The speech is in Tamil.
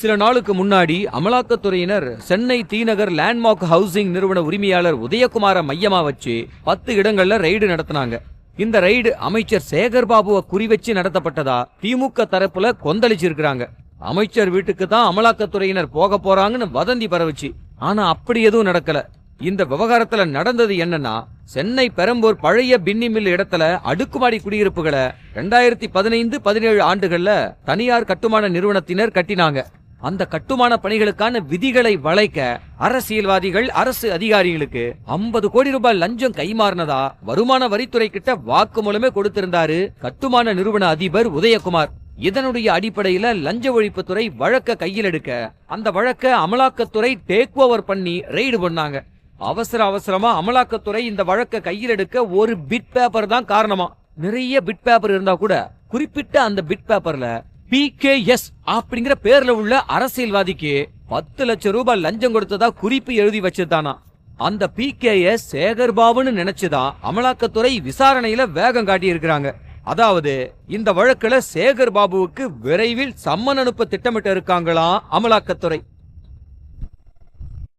சில நாளுக்கு முன்னாடி அமலாக்கத்துறையினர் சென்னை தீநகர் லேண்ட்மார்க் ஹவுசிங் நிறுவன உரிமையாளர் உதயகுமார மையமா வச்சு பத்து இடங்கள்ல ரெய்டு நடத்தினாங்க. இந்த ரெய்டு அமைச்சர் சேகர் பாபுவை குறிவச்சு நடத்தப்பட்டதா திமுக தரப்புல கொந்தளிச்சிருக்கிறாங்க. அமைச்சர் வீட்டுக்கு தான் அமலாக்கத்துறையினர் போக போறாங்கன்னு வதந்தி பரவுச்சு. ஆனா அப்படி எதுவும் நடக்கல. இந்த விவகாரத்துல நடந்தது என்னன்னா சென்னை பெரம்பூர் பழைய பின்னி மில் இடத்துல அடுக்குமாடி குடியிருப்புகளை ரெண்டாயிரத்தி பதினைந்து பதினேழு ஆண்டுகள்ல தனியார் கட்டுமான நிறுவனத்தினர் கட்டினாங்க. அந்த கட்டுமான பணிகளுக்கான விதிகளை வளைக்க அரசியல்வாதிகள் அரசு அதிகாரிகளுக்கு 50 கோடி ரூபாய் லஞ்சம் கைமாறினதா? வருமான வரித்துறை கிட்ட வாக்குமூலமே கொடுத்திருந்தாரு கட்டுமான நிறுவன அதிபர் உதயகுமார். இதனுடைய அடிப்படையில லஞ்ச ஒழிப்புத்துறை வழக்க கையில் எடுக்க அந்த வழக்க அமலாக்கத்துறை டேக் ஓவர் பண்ணி ரெய்டு பண்ணாங்க. அவசர அவசரமா அமலாக்கத்துறை இந்த வழக்க கையில் எடுக்க ஒரு பிட் பேப்பர் தான் காரணமா. நிறைய பிட் பேப்பர் இருந்தா கூட குறிப்பிட்ட அந்த பிட் பேப்பர்ல பிகேஎஸ் அப்படிங்கிற பேர்ல உள்ள அரசியல்வாதிக்கு பத்து லட்சம் ரூபாய் லஞ்சம் கொடுத்ததா குறிப்பு எழுதி வச்சிருந்தானா. அந்த பிகேஎஸ் சேகர் பாபுன்னு நினைச்சுதான் அமலாக்கத்துறை விசாரணையில வேகம் காட்டி இருக்கிறாங்க அதாவது இந்த வழக்குல சேகர் பாபுவுக்கு விரைவில் சம்மன் அனுப்ப திட்டமிட்டு இருக்காங்களாம் அமலாக்கத்துறை.